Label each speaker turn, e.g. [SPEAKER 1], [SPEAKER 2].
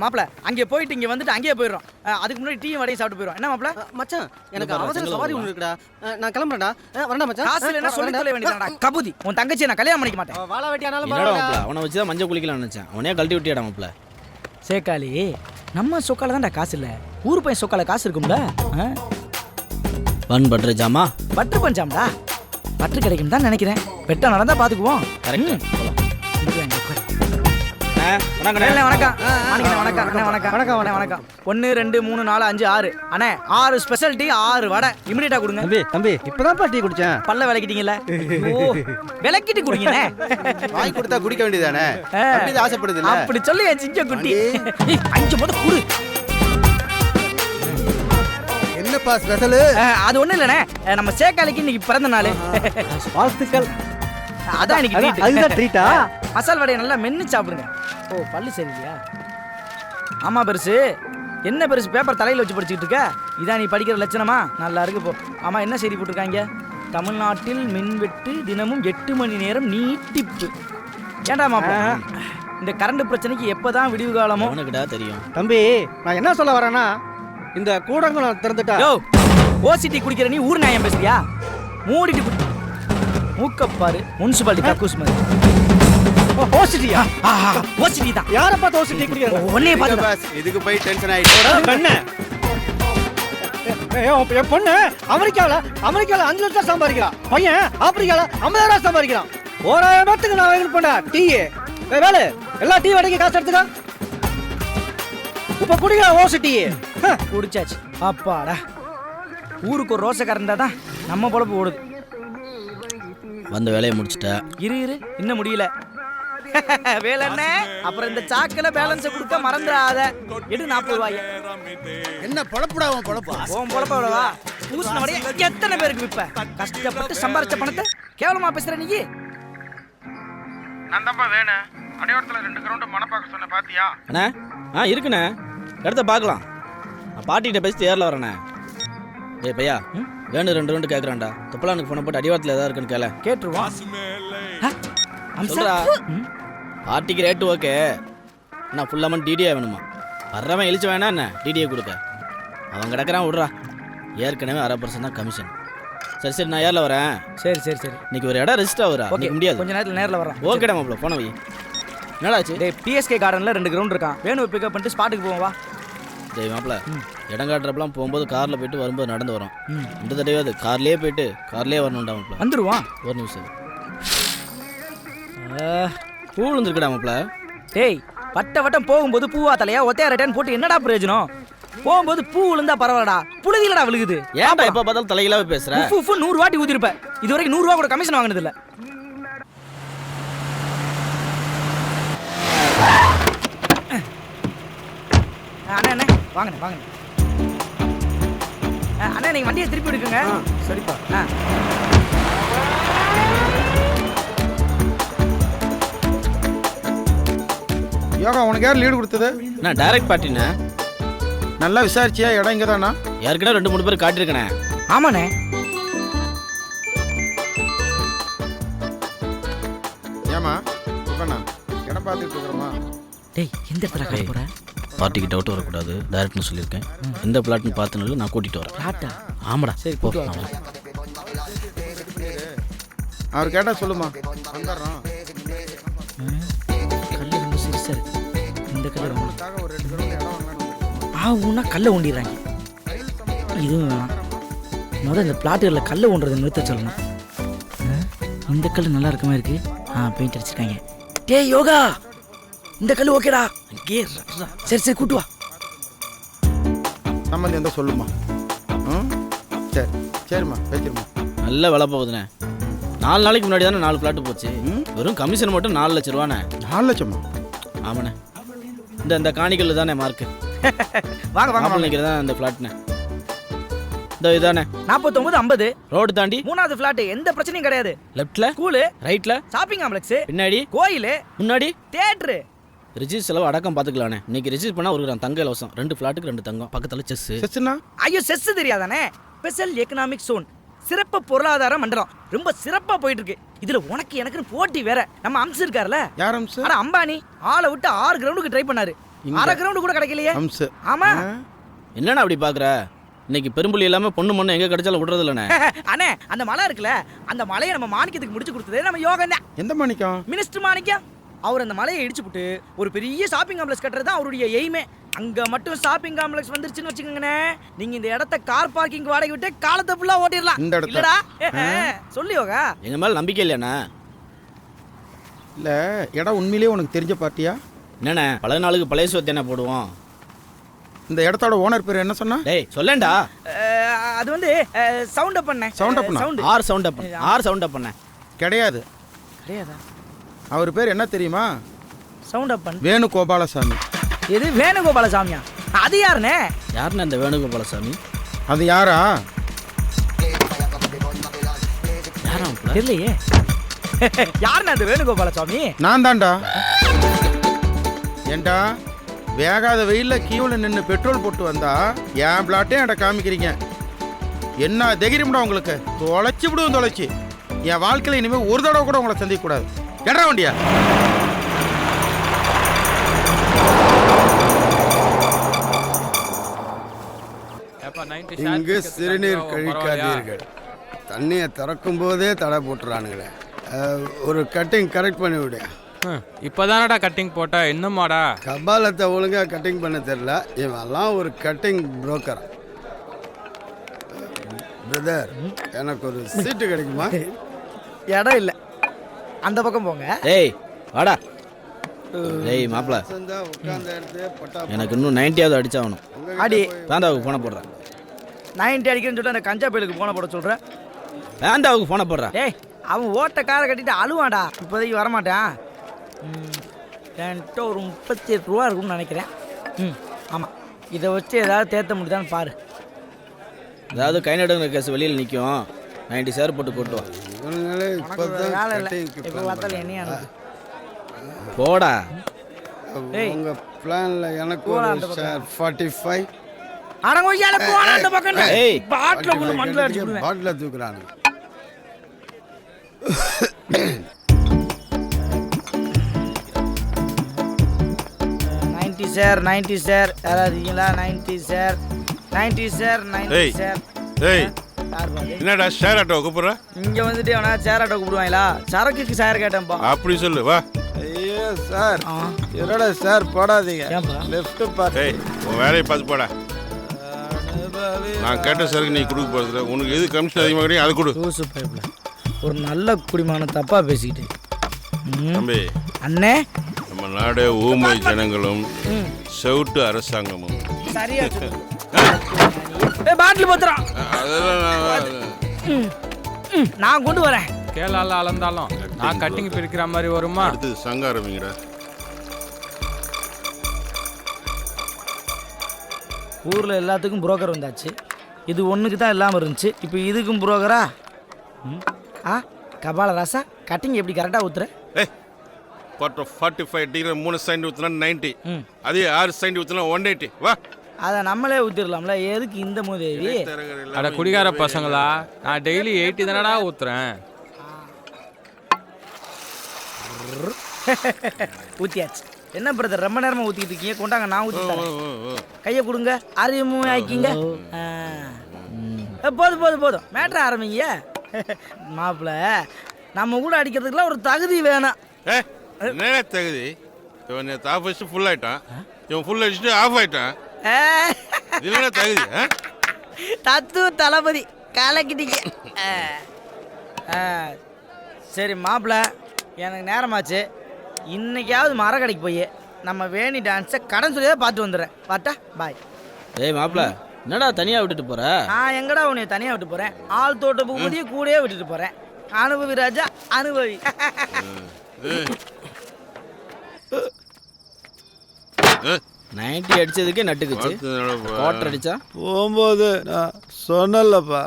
[SPEAKER 1] மாப்பிள அங்கே போயிட்டு இங்கே வந்துட்டு அங்கேயே போயிடுறோம். ஆ, அதுக்கு முன்னாடி டீயும் வடையும் சாப்பிட்டு போயிடும் என்ன மாப்பிள?
[SPEAKER 2] மச்சான் எனக்கு அவசர சவாரி. ஒன்று இருக்குடா. நான் கிளம்புறேன்டா. அஹ், வரேன்டா மச்சான்.
[SPEAKER 1] காசு இல்லைன்னா
[SPEAKER 2] அஹ்,
[SPEAKER 1] சொல்லி. தொலை வேண்டியதாடா கபுதி உன் தங்கச்சியை நான் கல்யாணம் பண்ணிக்க மாட்டேன்
[SPEAKER 2] வாழ வெட்டியானாலும்.
[SPEAKER 3] மாப்பிள அவனை வச்சு தான் மஞ்சள் குளிக்கலாம்னு நினைச்சேன். அவனே கழட்டி விட்டியாடா மாப்பிள.
[SPEAKER 1] சேக்காளி நம்ம சொக்கால தான்டா காசு இல்லை. ஊர் பையன் சொக்கால காசு இருக்கும்ல? ஆ?
[SPEAKER 3] பன் பட்டர் ஜாமா.
[SPEAKER 1] பட்டு பஞ்சாம்டா பட்டு கிடைக்கும் தான் நினைக்கிறேன். பெட்டா நடந்தா பாத்துக்குவோம்.
[SPEAKER 3] கரெக்ட்
[SPEAKER 1] ம்.
[SPEAKER 3] வணக்கம்
[SPEAKER 1] அண்ணே, வணக்கம் மாணிக்கண்ணே, வணக்கம் அண்ணே, வணக்கம் வணக்கம் அண்ணே, வணக்கம் ஒன்று ரெண்டு மூணு நாலு அஞ்சு ஆறு அண்ணே ஆறு ஸ்பெஷல் டீ ஆறு வடை இமிடியேட்டா கொடுங்க
[SPEAKER 2] தம்பி தம்பி இப்பதான் டீ குடிச்சேன்
[SPEAKER 1] பல்ல விளக்கிட்டீங்கல்ல ஓ விளக்கிட்டு குடிங்கண்ணே
[SPEAKER 4] வாங்கி கொடுத்தா குடிக்க வேண்டியதானே ஆசைப்படுது இல்ல
[SPEAKER 1] அப்படி சொல்லி என் சிங்க குட்டி அஞ்சு முத குடு
[SPEAKER 4] என்னப்பா ஸ்பெஷலு
[SPEAKER 1] அது ஒண்ணும் இல்லண்ணே அஹ், நம்ம சேக்காலிக்கு இன்னைக்கு பிறந்த நாள்
[SPEAKER 2] வாழ்த்துக்கள்
[SPEAKER 1] அதான் இன்னைக்கு treat.
[SPEAKER 2] அதுதான் ட்ரீட்டா
[SPEAKER 1] மசால் வடையை நல்லா மென்னு சாப்பிடுங்க. ஓ பல்லு சரியில்லையா? ஆமா பெருசு. என்ன பெருசு? பேப்பர் தலையில வச்சு படிச்சுக்கிட்டு இருக்க? இதான் நீ படிக்கிற லட்சணமா? நல்லா இருக்கு போ. ஆமா என்ன செய்தி போட்டிருக்காங்க? தமிழ்நாட்டில் மின்வெட்டு தினமும் எட்டு மணி நேரம் நீட்டிப்பு. மாப்பா இந்த கரண்ட் பிரச்சனைக்கு எப்பதான் விடிவு காலமோ?
[SPEAKER 3] அவனுக்குடா தெரியும்?
[SPEAKER 2] தம்பி நான் என்ன சொல்ல வரேன்னா இந்த கூடங்குளம் திறந்துட்டா
[SPEAKER 1] யோ ஓசிட்டி குடிக்கிற நீ ஊர் நியாயம் பேசுறியா? மூடிட்டு குடி மூக்கப்பாரு முனிசிபாலிட்டி கக்கூஸ் மாதிரி.
[SPEAKER 2] ஓசிட்டியா
[SPEAKER 1] ஓசிட்டி தான்
[SPEAKER 2] யார பார்த்து ஓசிட்டி குடிக்கிறது
[SPEAKER 1] ஒன்னே பார்த்து
[SPEAKER 4] பாஸ்? இதுக்கு போய் டென்ஷன் ஆயிட்டு.
[SPEAKER 2] கண்ணு என் பொண்ணு. அமெரிக்கால அமெரிக்கால அஞ்சு லட்சம் சம்பாதிக்கிறான் பையன் ஆப்பிரிக்கால ஐம்பதாயிரம் சம்பாதிக்கிறான். ஓராயிரம் பேத்துக்கு நான் வாங்கிட்டு போனேன் டீ. வேலை எல்லா டீ வடைக்கு காசு எடுத்துக்க. இப்ப குடிக்கிற ஓசு டீ.
[SPEAKER 1] குடிச்சாச்சு. அப்பாடா. ஊருக்கு ஒரு ரோசக்காரன் தான் நம்ம பொழப்பு ஓடுது.
[SPEAKER 3] வந்த வேலையை முடிச்சிட்ட.
[SPEAKER 1] இரு இரு இன்னும் முடியல. வேலண்ண அப்புறம் இந்த சாக்கில பேலன்ஸ் கொடுக்க மறந்துடாத. எடு நாற்பது ரூபாய்.
[SPEAKER 4] என்ன பொழப்புடா உன் பொழப்பு?
[SPEAKER 1] உன் பொழப்ப விடவா? பூசின வடைய எத்தனை பேருக்கு விப்ப? கஷ்டப்பட்டு சம்பாரிச்ச பணத்தை கேவலமா பேசுற நீ?
[SPEAKER 5] நான் தான்ப்பா அடையாளத்தில் ரெண்டு கிரவுண்டு மனப்பாக்க சொன்ன பாத்தியா?
[SPEAKER 3] அண்ணா ஆ இருக்குண்ணே. இடத்த பார்க்கலாம். நான் பாட்டிகிட்ட பேசிட்டு ஏரில் வரேண்ணே. டேய் பையா வேணும் ரெண்டு ரெண்டு கேட்குறான்டா தொப்பலானுக்கு ஃபோனை போட்டு அடிவாரத்தில் ஏதாவது இருக்குன்னு கேள.
[SPEAKER 1] கேட்டுருவான் அம்சா.
[SPEAKER 3] சொல்றா. பார்ட்டிக்கு ரேட்டு ஓகே நான் ஃபுல் அமௌண்ட் டிடிஏ வேணுமா? வர்றவன் இழிச்சு வேணா என்ன? டிடிஏ கொடுக்க. அவன் கிடக்குறான் விட்றா. ஏற்கனவே அரை பர்சன்ட் தான் கமிஷன் சரி சரி நான் ஏரில் வரேன்.
[SPEAKER 1] சரி சரி சரி.
[SPEAKER 3] இன்னைக்கு ஒரு இடம் ரெஜிஸ்டர் ஆகுறா
[SPEAKER 1] ஓகே
[SPEAKER 3] முடியாது.
[SPEAKER 1] கொஞ்ச நேரத்துல நேர்ல வர்றேன்.
[SPEAKER 3] ஓகேடா மாப்பிள போன வை. என்னடாச்சு?
[SPEAKER 1] டேய் பிஎஸ்கே கார்டன்ல ரெண்டு கிரவுண்ட் இருக்கான் வேணும் பிக்கப் பண்ணிட்டு ஸ்பாட்டுக்கு போவோம் வா.
[SPEAKER 3] டேய் மாப்பிள இடம் காட்டுறப்பெல்லாம் போகும்போது காரில் போயிட்டு வரும்போது நடந்து வரோம். இந்த தடவை அது? கார்லேயே போயிட்டு கார்லேயே வரணும்டா மாப்பிள
[SPEAKER 1] வந்துருவான்.
[SPEAKER 3] ஒரு நிமிஷம் பூ விழுந்துருக்குடா மாப்பிள
[SPEAKER 1] டேய் வட்ட வட்டம் போகும்போது பூவா தலையா ஒத்தையா ரெட்டன் போட்டு என்னடா பிரயோஜனம்? போகும்போது பூ விழுந்தா பரவாயில்லடா. புழுதிலடா விழுகுது.
[SPEAKER 3] ஏன்டா எப்போ பார்த்தாலும் தலையிலாவே பேசுற?
[SPEAKER 1] உஃப் உஃப் நூறு வாட்டி ஊதிருப்ப இது வரைக்கும் நூறு ரூபா கூட கமிஷன் வாங்கினது இல்ல அண்ணா அண்ணா வாங்கண்ணே வாங்கண்ணே. அண்ணா நீங்க வண்டியை திருப்பி எடுக்குங்க.
[SPEAKER 2] சரிப்பா.
[SPEAKER 1] ஆ
[SPEAKER 4] யோகா உனக்கு யார் லீடு கொடுத்தது?
[SPEAKER 3] நான் டைரக்ட் பார்ட்டிண்ணே
[SPEAKER 4] நல்லா விசாரிச்சியா? இடம் இங்கே தானா
[SPEAKER 3] ஏற்கனவே ரெண்டு மூணு பேர் காட்டியிருக்கேனே.
[SPEAKER 1] ஆமாண்ணே.
[SPEAKER 4] ஏமா இப்பண்ணா இடம் பார்த்துட்டு இருக்கிறோமா?
[SPEAKER 1] டேய் எந்த இடத்துல காட்ட போற?
[SPEAKER 3] பார்ட்டிக்கு டவுட் வரக்கூடாது. டைரக்ட்னு சொல்லியிருக்கேன். எந்த பிளாட்னு பார்த்துனாலும் நான் கூட்டிகிட்டு வரேன்.
[SPEAKER 1] பிளாட்டா?
[SPEAKER 3] ஆமாடா.
[SPEAKER 1] சரி,
[SPEAKER 3] போ.
[SPEAKER 4] அவர் கேட்டா சொல்லுமா? வந்துடுறோம். ரெண்டு வாங்கலாம்னு
[SPEAKER 1] ஆ ஊனா கல்லை ஊண்டிடுறாங்க. இதுவும் வேணாம். முதல்ல இந்த பிளாட்டுகளில் கல்லை ஊண்டுறதை நிறுத்த சொல்லணும். இந்த கல் நல்லா இருக்க மாதிரி இருக்கு? ஆ பெயிண்ட் அடிச்சிருக்காங்க. டேய் யோகா! இந்த கல் ஓகேடா. அங்கே. சரி சரி கூட்டு வா.
[SPEAKER 4] சம்மந்தி இருந்தால் சொல்லுமா? ம் சரி சரிம்மா வச்சிருமா.
[SPEAKER 3] நல்ல விலை போகுதுண்ணே நாலு நாளைக்கு முன்னாடி தானே நாலு பிளாட்டு போச்சு. வெறும் கமிஷன் மட்டும் நாலு லட்ச ரூபாண்ணே
[SPEAKER 4] நாலு லட்சமா?
[SPEAKER 3] ஆமாண்ணே. இந்த இந்த காணிக்கல் தானே மார்க்கு
[SPEAKER 1] வாங்க வாங்க
[SPEAKER 3] நிற்கிறது தான் இந்த பிளாட்ண்ணே இந்த இதானே.
[SPEAKER 1] நாற்பத்தொம்பது ஐம்பது.
[SPEAKER 3] ரோடு தாண்டி.
[SPEAKER 1] மூணாவது ஃப்ளாட் எந்த பிரச்சனையும் கிடையாது.
[SPEAKER 3] லெஃப்ட்ல
[SPEAKER 1] ஸ்கூலு
[SPEAKER 3] ரைட்ல
[SPEAKER 1] ஷாப்பிங் காம்ப்ளெக்ஸ்
[SPEAKER 3] பின்னாடி.
[SPEAKER 1] கோயில்
[SPEAKER 3] முன்னாடி.
[SPEAKER 1] தியேட்டரு
[SPEAKER 3] ரிஜிஸ் செலவு அடக்கம் பார்த்துக்கலாண்ணே இன்னைக்கு ரிஜிஸ் பண்ணால் ஒரு கிராம் தங்க இலவசம். ரெண்டு ஃப்ளாட்டுக்கு ரெண்டு தங்கம். பக்கத்தில் செஸ்
[SPEAKER 4] செஸ்னா?
[SPEAKER 1] ஐயோ செஸ் தெரியாதானே? ஸ்பெஷல் எக்கனாமிக் சோன் சிறப்பு பொருளாதார மண்டலம். ரொம்ப சிறப்பா போயிட்டு இருக்கு இதுல உனக்கு எனக்குன்னு போட்டி வேற. நம்ம அம்சு இருக்கார்ல?
[SPEAKER 4] யார் அம்சு?
[SPEAKER 1] ஆனா அம்பானி ஆளை விட்டு ஆறு கிரவுண்டுக்கு ட்ரை பண்ணாரு. அரை கிரவுண்டு கூட கிடைக்கலையே.
[SPEAKER 4] அம்சு.
[SPEAKER 1] ஆமா.
[SPEAKER 3] என்னண்ணா அப்படி பார்க்குற இன்னைக்கு பெரும்புலி இல்லாமல் பொண்ணு மண்ணு எங்கே கிடைச்சாலும் விடுறது இல்லைண்ணே.
[SPEAKER 1] அண்ணே அந்த மலை இருக்குல்ல அந்த மலையை நம்ம மாணிக்கத்துக்கு முடிச்சு கொடுத்தது நம்ம யோகா தான்
[SPEAKER 4] எந்த மணிக்கம்?
[SPEAKER 1] மினிஸ்டர் மாணிக்கம். அவர் அந்த மலையை இடிச்சுப்புட்டு ஒரு பெரிய ஷாப்பிங் காம்ப்ளெக்ஸ் கட்டுறது தான் அவருடைய எய்மே அங்க மட்டும் ஷாப்பிங் காம்ப்ளெக்ஸ் வந்துருச்சுன்னு வச்சுக்கோங்கண்ணே. நீங்க இந்த இடத்த கார் பார்க்கிங் வாடகை விட்டு காலத்தை ஃபுல்லா ஓட்டிடலாம்.
[SPEAKER 4] இந்த இடத்த?
[SPEAKER 1] இல்லடா. சொல்லி யோகா.
[SPEAKER 3] எங்கள் மேலே நம்பிக்கை இல்லையாண்ணா?
[SPEAKER 4] இல்ல இடம் உண்மையிலேயே உனக்கு தெரிஞ்ச பார்ட்டியா?
[SPEAKER 3] என்னண்ணே பழைய நாளுக்கு பழைய சொத்து என்ன போடுவோம்?
[SPEAKER 4] இந்த இடத்தோட ஓனர் பேர் என்ன சொன்னா?
[SPEAKER 3] டேய் சொல்லேன்டா.
[SPEAKER 1] அஹ், அது வந்து சவுண்ட் அப் பண்ணேன்
[SPEAKER 4] Sound up பண்ணா?
[SPEAKER 1] சவுண்ட்
[SPEAKER 3] ஆறு சவுண்ட் அப் ஆறு சவுண்ட் அப் பண்ணேன்
[SPEAKER 4] கிடையாது.
[SPEAKER 1] கிடையாதா?
[SPEAKER 4] அவர் பேர் என்ன தெரியுமா?
[SPEAKER 1] சவுண்ட் அப் பண்ண
[SPEAKER 4] வேணு கோபாலசாமி
[SPEAKER 1] இது வேணுகோபால சாமியா அது யாருண்ணே
[SPEAKER 3] யாருண்ணே இந்த வேணுகோபாலசாமி?
[SPEAKER 4] அது யாரா?
[SPEAKER 3] யாரா?
[SPEAKER 1] தெரியலையே. யாருண்ணே அந்த வேணுகோபால சாமி
[SPEAKER 4] நான் தான்டா. ஏண்டா வேகாத வெயில்ல கீவுல நின்று பெட்ரோல் போட்டு வந்தா என் பிளாட்டையும் என்கிட்ட காமிக்கிறீங்க. என்ன தைரியம்டா உங்களுக்கு? தொலைச்சி விடுவோம் தொலைச்சி. என் வாழ்க்கையில இனிமே ஒரு தடவை கூட உங்களை சந்திக்க கூடாது எடா வண்டியா?
[SPEAKER 6] இங்கு சிறுநீர் கழிக்காதீர்கள். தண்ணியை திறக்கும் போதே தடை போட்டுறானுங்களே. ஒரு கட்டிங் கரெக்ட் பண்ணி விடு.
[SPEAKER 7] இப்போதானடா கட்டிங் போட்ட இன்னுமாடா?
[SPEAKER 6] கபாலத்தை ஒழுங்கா கட்டிங் பண்ண தெரியல. இவெல்லாம் ஒரு கட்டிங் புரோக்கர் பிரதர் எனக்கு ஒரு சீட்டு கிடைக்குமா?
[SPEAKER 1] இடம் இல்லை. அந்த பக்கம் போங்க.
[SPEAKER 3] டேய் வாடா. டேய்
[SPEAKER 6] இடத்துல பட்டா
[SPEAKER 3] எனக்கு இன்னும் நைன்ட்டியாவது அடிச்சாகணும்.
[SPEAKER 1] அடி.
[SPEAKER 3] வேண்டாவுக்கு ஃபோனை போடுறேன்
[SPEAKER 1] நைன்டி அடிக்கிறேன்னு சொல்லிட்டு அந்த கஞ்சா பயிலுக்கு போன போட சொல்கிறேன்
[SPEAKER 3] வேண்டாவுக்கு ஃபோனை போடுறேன்
[SPEAKER 1] டேய் அவன் ஓட்ட காரை கட்டிட்டு அழுவான்டா. இப்போதைக்கு வரமாட்டான். என்கிட்ட ஒரு முப்பத்தி எட்டு ரூபா இருக்கும்னு நினைக்கிறேன். ம் ஆமாம் இதை வச்சு ஏதாவது தேத்த முடியுதான்னு பாரு.
[SPEAKER 3] அதாவது கை நடுங்கிற கேஸ் வெளியில் நிற்கும் நைன்ட்டி சேர் போட்டு கூட்டு வா.
[SPEAKER 6] இவனுங்களே
[SPEAKER 1] ஒரு வேலை இல்லை. இப்போ பார்த்தாலும் என்னையா.
[SPEAKER 3] போடா.
[SPEAKER 6] உங்க பிளான்ல எனக்கு ஒரு ஃபார்ட்டி ஃபைவ்
[SPEAKER 1] போடா அந்த பக்கம்
[SPEAKER 3] ஏய்.
[SPEAKER 1] அடிச்சு
[SPEAKER 6] தூக்குறானுங்க.
[SPEAKER 1] நைன்டி சார் நைன்டி சார் யாராவது இருக்கீங்களா? Ninety sir ninety sir ninety. Sir
[SPEAKER 8] ஏய். என்னடா ஷேர் ஆட்டோ கூப்பிடுற?
[SPEAKER 1] இங்க வந்துட்டு அவனா சேர் ஆட்டோ கூப்பிடுவாங்களா? சரக்குக்கு சேர் கேட்டேன்ப்பா
[SPEAKER 8] அப்படி சொல்லு வா.
[SPEAKER 6] ஐயோ சார். என்னடா சார் போடாதீங்க. லெஃப்ட் பார்த்து
[SPEAKER 8] ஏய் உன் வேலையை பார்த்து போடா. நான் கேட்ட சரக்கு நீ கொடுக்க போறதுல உனக்கு எது கமிஷன் அதிகமாக கிடைக்கும் அது கொடு.
[SPEAKER 1] லூசு பைப்ல ஒரு நல்ல குடிமான தப்பா பேசிக்கிட்டு. ம்.
[SPEAKER 8] தம்பி.
[SPEAKER 1] அண்ணே.
[SPEAKER 8] நம்ம நாடே ஊமை ஜனங்களும். செவுட்டு அரசாங்கமும்.
[SPEAKER 1] சரியா பாட்டில் பத்திரம்
[SPEAKER 8] நான்
[SPEAKER 1] கொண்டு வரேன்.
[SPEAKER 7] கேளால அளந்தாலும். நான் கட்டிங் பிரிக்கிற மாதிரி வருமா?
[SPEAKER 8] அடுத்தது சங்க ஆரம்பிங்கடா
[SPEAKER 1] ஊர்ல எல்லாத்துக்கும் புரோக்கர் வந்தாச்சு. இது ஒண்ணுக்கு தான் இல்லாம இருந்துச்சு. இப்போ இதுக்கும் புரோக்கரா. ஆ கபால ராசா கட்டிங் எப்படி கரெக்டா ஊத்துற?
[SPEAKER 8] ஃபார்ட்டி ஃபைவ் டிகிரி மூணு சைண்ட் ஊற்றினா நைன்ட்டி. அதே ஆறு சைண்ட் ஊற்றினா ஒன் எயிட்டி வா.
[SPEAKER 1] அதை நம்மளே ஊத்திடலாம்ல. எதுக்கு இந்த மூதேவி?
[SPEAKER 7] அட குடிகார பசங்களா? நான் டெய்லி எயிட்டி தானடா ஊத்துறேன்.
[SPEAKER 1] ஊத்தியாச்சு. என்ன பிரதர் ரொம்ப நேரமா ஊத்திட்டு இருக்கீங்க? கொண்டாங்க நான் ஊத்தி தரேன். கையை கொடுங்க அறிமுகம் ஆக்கிங்க போதும் போதும் போதும். மேட்ரு ஆரம்பிங்க. மாப்பிள்ள நம்ம கூட அடிக்கிறதுக்குலாம் ஒரு தகுதி வேணும்.
[SPEAKER 8] என்ன தகுதி? இவன் நேற்று ஆஃப் வச்சுட்டு ஃபுல் ஆயிட்டான் இவன் ஃபுல் அடிச்சுட்டு ஆஃப் ஆயிட்டான்.
[SPEAKER 1] தத்துவ தளபதி. கலக்கிட்டீங்க. சரி மாப்பிள்ள எனக்கு நேரமாச்சு. இன்னைக்காவது மரக்கடைக்கு போய் நம்ம வேணி டான்ஸை கடன் சொல்லியே பார்த்து வந்துடுறேன். பாட்டா பாய்
[SPEAKER 3] ஏய் மாப்பிள என்னடா தனியாக விட்டுட்டு போற?
[SPEAKER 1] நான் எங்கடா உன்னை தனியாக விட்டு போகிறேன் ஆள் தோட்ட பூபதியை கூடயே விட்டுட்டு போகிறேன் அனுபவி ராஜா அனுபவி.
[SPEAKER 8] ஏ,
[SPEAKER 3] நைன்ட்டி அடிச்சதுக்கே நட்டுக்குச்சு. குவார்டர் அடிச்சா?
[SPEAKER 6] போகும்போது நான் சொன்னலப்பா